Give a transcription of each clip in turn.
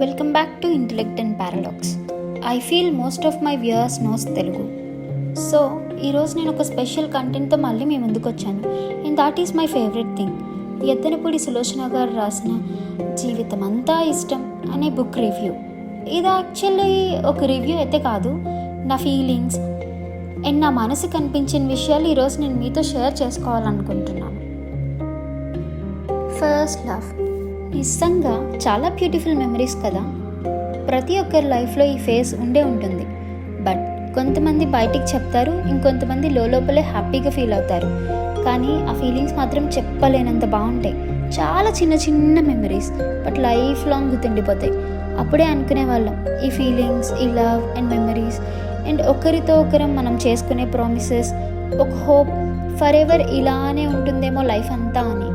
Welcome back to intellect and paradox I feel most of my viewers knows Telugu so ఈరోజు నేను ఒక special కంటెంట్తో మళ్ళీ మీ ముందుకు వచ్చాను. And that is my favourite thing Yaddanapudi Sulochana garu రాసిన జీవితం అంతా ఇష్టం అనే బుక్ రివ్యూ ఇది యాక్చువల్లీ ఒక రివ్యూ అయితే కాదు నా ఫీలింగ్స్ అండ్ నా మనసు కనిపించిన విషయాలు ఈరోజు నేను మీతో షేర్ చేసుకోవాలనుకుంటున్నాను. ఫస్ట్ లవ్ నిజంగా చాలా బ్యూటిఫుల్ మెమరీస్ కదా. ప్రతి ఒక్కరి లైఫ్లో ఈ ఫేజ్ ఉండే ఉంటుంది. బట్ కొంతమంది బయటికి చెప్తారు ఇంకొంతమంది లోపలే హ్యాపీగా ఫీల్ అవుతారు. కానీ ఆ ఫీలింగ్స్ మాత్రం చెప్పలేనంత బాగుంటాయి. చాలా చిన్న చిన్న మెమరీస్ బట్ లైఫ్ లాంగ్ గుర్తుండిపోతాయి. అప్పుడే అనుకునే వాళ్ళం ఈ ఫీలింగ్స్ ఈ లవ్ అండ్ మెమరీస్ అండ్ ఒకరితో ఒకరం మనం చేసుకునే ప్రామిసెస్ ఒక హోప్ ఫర్ ఎవర్ ఇలానే ఉంటుందేమో లైఫ్ అంతా అని.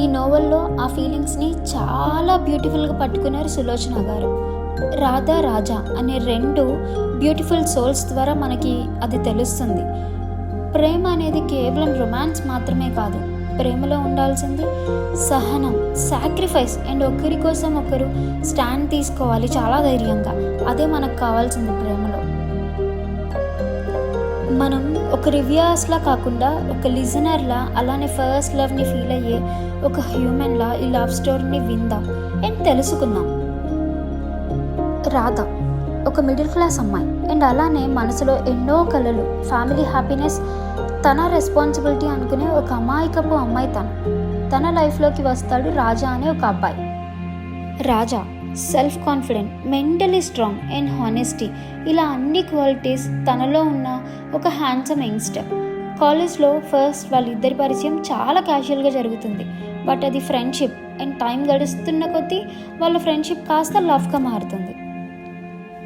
ఈ నోవెల్లో ఆ ఫీలింగ్స్ని చాలా బ్యూటిఫుల్గా పట్టుకున్నారు సులోచన గారు. రాధా రాజా అనే రెండు బ్యూటిఫుల్ సోల్స్ ద్వారా మనకి అది తెలుస్తుంది. ప్రేమ అనేది కేవలం రొమాన్స్ మాత్రమే కాదు ప్రేమలో ఉండాల్సింది సహనం సాక్రిఫైస్ అండ్ ఒకరి కోసం ఒకరు స్టాండ్ తీసుకోవాలి చాలా ధైర్యంగా. అదే మనకు కావాల్సింది ప్రేమలో. మనం ఒక రివ్యూస్లా కాకుండా ఒక లిజనర్లా అలానే ఫస్ట్ లవ్ని ఫీల్ అయ్యే ఒక హ్యూమన్లా ఈ లవ్ స్టోరీని విందాం. అండ్ తెలుసుకుందాం. రాధ ఒక మిడిల్ క్లాస్ అమ్మాయి. అండ్ అలానే మనసులో ఎన్నో కళలు ఫ్యామిలీ హ్యాపీనెస్ తన రెస్పాన్సిబిలిటీ అనుకునే ఒక అమాయకపు అమ్మాయి తను. తన లైఫ్లోకి వస్తాడు రాజా అనే ఒక అబ్బాయి. Raja self confident mentally strong and honesty ఇలా అన్ని క్వాలిటీస్ తనలో ఉన్న ఒక హ్యాండ్సమ్ యంగ్స్టర్ కాలేజ్లో ఫస్ట్ వాళ్ళిద్దరి పరిచయం చాలా క్యాజువల్గా జరుగుతుంది. బట్ అది ఫ్రెండ్షిప్ అండ్ టైం గడుస్తున్న కొద్దీ వాళ్ళ ఫ్రెండ్షిప్ కాస్త లవ్గా మారుతుంది.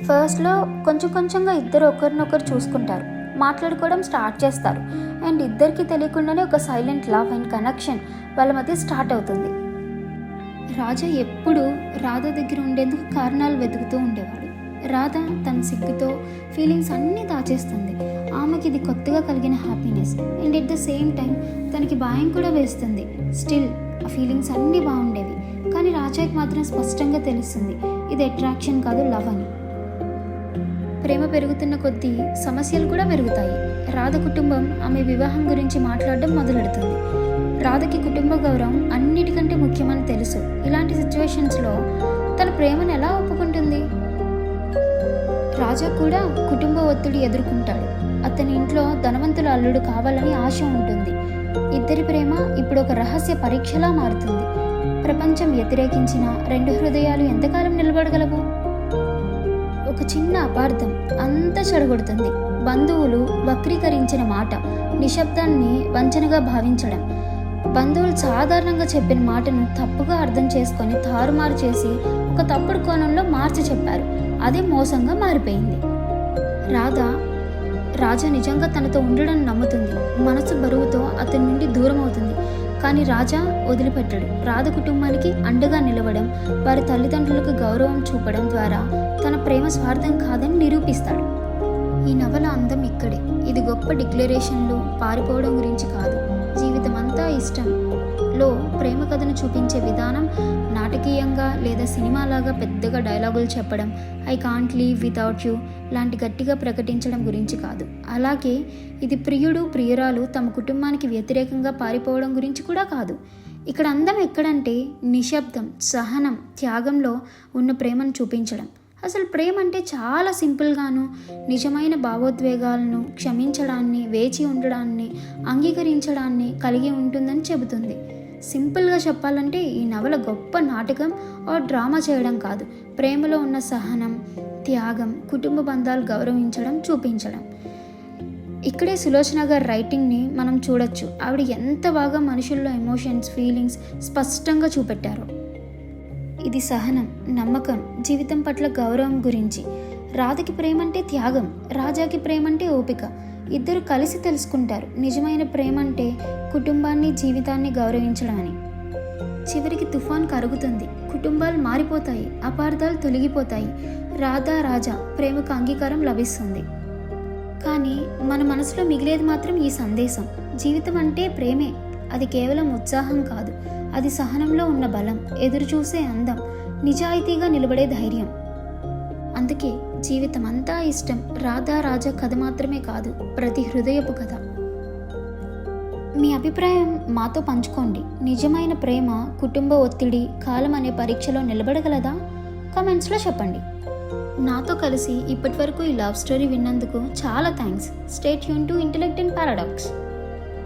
ఫస్ట్లో కొంచెం కొంచెంగా ఇద్దరు ఒకరినొకరు చూసుకుంటారు. మాట్లాడుకోవడం స్టార్ట్ చేస్తారు. అండ్ ఇద్దరికి తెలియకుండానే ఒక సైలెంట్ లవ్ అండ్ కనెక్షన్ వాళ్ళ మధ్య స్టార్ట్ అవుతుంది. రాజా ఎప్పుడూ రాధ దగ్గర ఉండేందుకు కారణాలు వెతుకుతూ ఉండేవాడు. రాధ తన సిగ్గుతో ఫీలింగ్స్ అన్నీ దాచేస్తుంది. ఆమెకి ఇది కొత్తగా కలిగిన happiness and at the same time తనకి భయం కూడా వేస్తుంది. స్టిల్ ఆ ఫీలింగ్స్ అన్నీ బాగుండేవి. కానీ రాజాకి మాత్రం స్పష్టంగా తెలుస్తుంది ఇది అట్రాక్షన్ కాదు లవ్ అని. ప్రేమ పెరుగుతున్న కొద్దీ సమస్యలు కూడా పెరుగుతాయి. రాధ కుటుంబం ఆమె వివాహం గురించి మాట్లాడడం మొదలెడుతుంది. రాధకి కుటుంబ గౌరవం అన్నిటికంటే ముఖ్యమని తెలుసు. ఇలాంటి సిచ్యువేషన్స్లో తన ప్రేమను ఎలా ఒప్పుకుంటుంది? రాజా కూడా కుటుంబ ఒత్తిడి ఎదుర్కొంటాడు. అతని ఇంట్లో ధనవంతుల అల్లుడు కావాలని ఆశ ఉంటుంది. ఇద్దరి ప్రేమ ఇప్పుడు ఒక రహస్య పరీక్షలా మారుతుంది. ప్రపంచం వ్యతిరేకించిన రెండు హృదయాలు ఎంతకాలం నిలబడగలవు? ఒక చిన్న అపార్థం. అంతా చెడగొడుతుంది. బంధువులు వక్రీకరించిన మాట నిశ్శబ్దాన్ని వంచనగా భావించడం. బంధువులు సాధారణంగా చెప్పిన మాటను తప్పుగా అర్థం చేసుకొని తారుమారు చేసి ఒక తప్పుడు కోణంలో మార్చి చెప్పారు. అది మోసంగా మారిపోయింది. రాధ రాజా నిజంగా తనతో ఉండడం నమ్ముతుంది. మనసు బరువుతో అతని నుండి దూరం అవుతుంది. కానీ రాజా వదిలిపెట్టడు. రాధ కుటుంబానికి అండగా నిలవడం వారి తల్లిదండ్రులకు గౌరవం చూపడం ద్వారా తన ప్రేమ స్వార్థం కాదని నిరూపిస్తాడు. ఈ నవల అందం ఇక్కడే. ఇది గొప్ప డిక్లరేషన్లు పారిపోవడం గురించి కాదు. జీవితం అంతా ఇష్టం. లో ప్రేమ కథను చూపించే విధానం నాటకీయంగా లేదా సినిమాలాగా పెద్దగా డైలాగులు చెప్పడం I can't leave without you లాంటి గట్టిగా ప్రకటించడం గురించి కాదు. అలాగే ఇది ప్రియుడు ప్రియురాలు తమ కుటుంబానికి వ్యతిరేకంగా పారిపోవడం గురించి కూడా కాదు. ఇక్కడ అందం ఎక్కడంటే నిశ్శబ్దం సహనం త్యాగంలో ఉన్న ప్రేమను చూపించడం. అసలు ప్రేమ అంటే చాలా సింపుల్గాను నిజమైన భావోద్వేగాలను క్షమించడాన్ని వేచి ఉండడాన్ని అంగీకరించడాన్ని కలిగి ఉంటుందని చెబుతుంది. సింపుల్గా చెప్పాలంటే ఈ నవల గొప్ప నాటకం ఓ డ్రామా చేయడం కాదు. ప్రేమలో ఉన్న సహనం త్యాగం కుటుంబ బంధాలు గౌరవించడం చూపించడం. ఇక్కడే సులోచన గారి రైటింగ్ని మనం చూడొచ్చు. ఆవిడ ఎంత బాగా మనుషుల్లో ఎమోషన్స్ ఫీలింగ్స్ స్పష్టంగా చూపెట్టారో. ఇది సహనం నమ్మకం జీవితం పట్ల గౌరవం గురించి. రాధకి ప్రేమంటే త్యాగం రాజాకి ప్రేమంటే ఓపిక. ఇద్దరు కలిసి తెలుసుకుంటారు నిజమైన ప్రేమ అంటే కుటుంబాన్ని జీవితాన్ని గౌరవించడం అని చివరికి తుఫాన్ కరుగుతుంది కుటుంబాలు మారిపోతాయి అపార్థాలు తొలగిపోతాయి. రాధా రాజా ప్రేమకు అంగీకారం లభిస్తుంది. కానీ మన మనసులో మిగిలేది మాత్రం ఈ సందేశం. జీవితం అంటే ప్రేమే అది కేవలం ఉత్సాహం కాదు. అది సహనంలో ఉన్న బలం ఎదురుచూసే అందం నిజాయితీగా నిలబడే ధైర్యం. అందుకే జీవితం అంతా ఇష్టం రాధా రాజా కథ మాత్రమే కాదు ప్రతి హృదయపు కథ. మీ అభిప్రాయం మాతో పంచుకోండి. నిజమైన ప్రేమ కుటుంబ ఒత్తిడి కాలం అనే పరీక్షలో నిలబడగలదా? కామెంట్స్లో చెప్పండి. నాతో కలిసి ఇప్పటివరకు ఈ లవ్ స్టోరీ విన్నందుకు చాలా థ్యాంక్స్. స్టేట్ యూన్ టు ఇంటెలెక్ట్ అండ్ పారాడాక్స్.